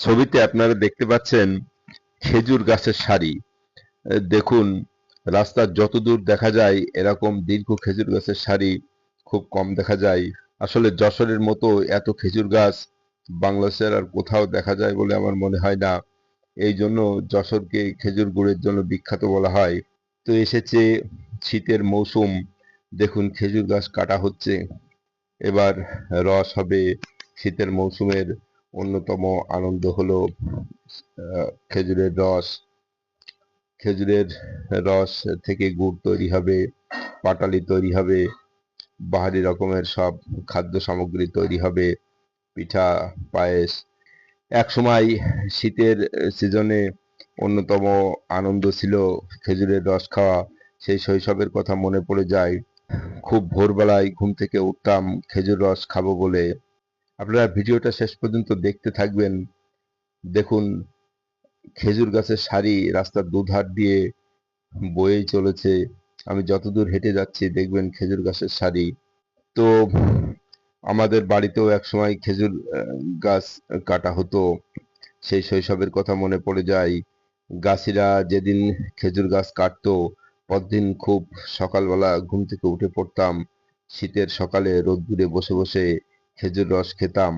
ছবিতে আপনারা দেখতে পাচ্ছেন খেজুর গাছের সারি। দেখুন, রাস্তার যতদূর দেখা যায়, এরকম দীর্ঘ খেজুর গাছের সারি খুব কম দেখা যায়। আসলে যশোরের মতো এত খেজুর গাছ বাংলাদেশের আর কোথাও দেখা যায় বলে আমার মনে হয় না। এই জন্য যশোরকে খেজুর গুড়ের জন্য বিখ্যাত বলা হয়। তো এসেছে শীতের মৌসুম। দেখুন, খেজুর গাছ কাটা হচ্ছে। এবার রস হবে শীতের মৌসুমের অন্যতম আনন্দ হলো খেজুরের রস। খেজুরের রস থেকে গুড় তৈরি হবে, পাটালি তৈরি হবে, বাহারি রকমের সব খাদ্য সামগ্রী তৈরি হবে, পিঠা, পায়েস। এক সময় শীতের সিজনে অন্যতম আনন্দ ছিল খেজুরের রস খাওয়া। সেই শৈশবের কথা মনে পড়ে যায়, খুব ভোরবেলায় ঘুম থেকে উঠতাম, খেজুর রস খাব বলে। আপনারা ভিডিওটা শেষ পর্যন্ত দেখতে থাকবেন। দেখুন, খেজুর গাছের সারি রাস্তার দুধার দিয়ে বয়েই চলেছে। আমি যতদূর হেঁটে যাচ্ছি, দেখবেন খেজুর গাছের সারি। তো, আমাদের বাড়িতেও একসময় খেজুর গাছ কাটা হতো। সেই শৈশবের কথা মনে পড়ে যায়। গাছিরা যেদিন খেজুর গাছ কাটতো, পরদিন খুব সকালবেলা ঘুম থেকে উঠে পড়তাম। শীতের সকালে রোদ্দুরে বসে বসে খেজুর রস খেতাম।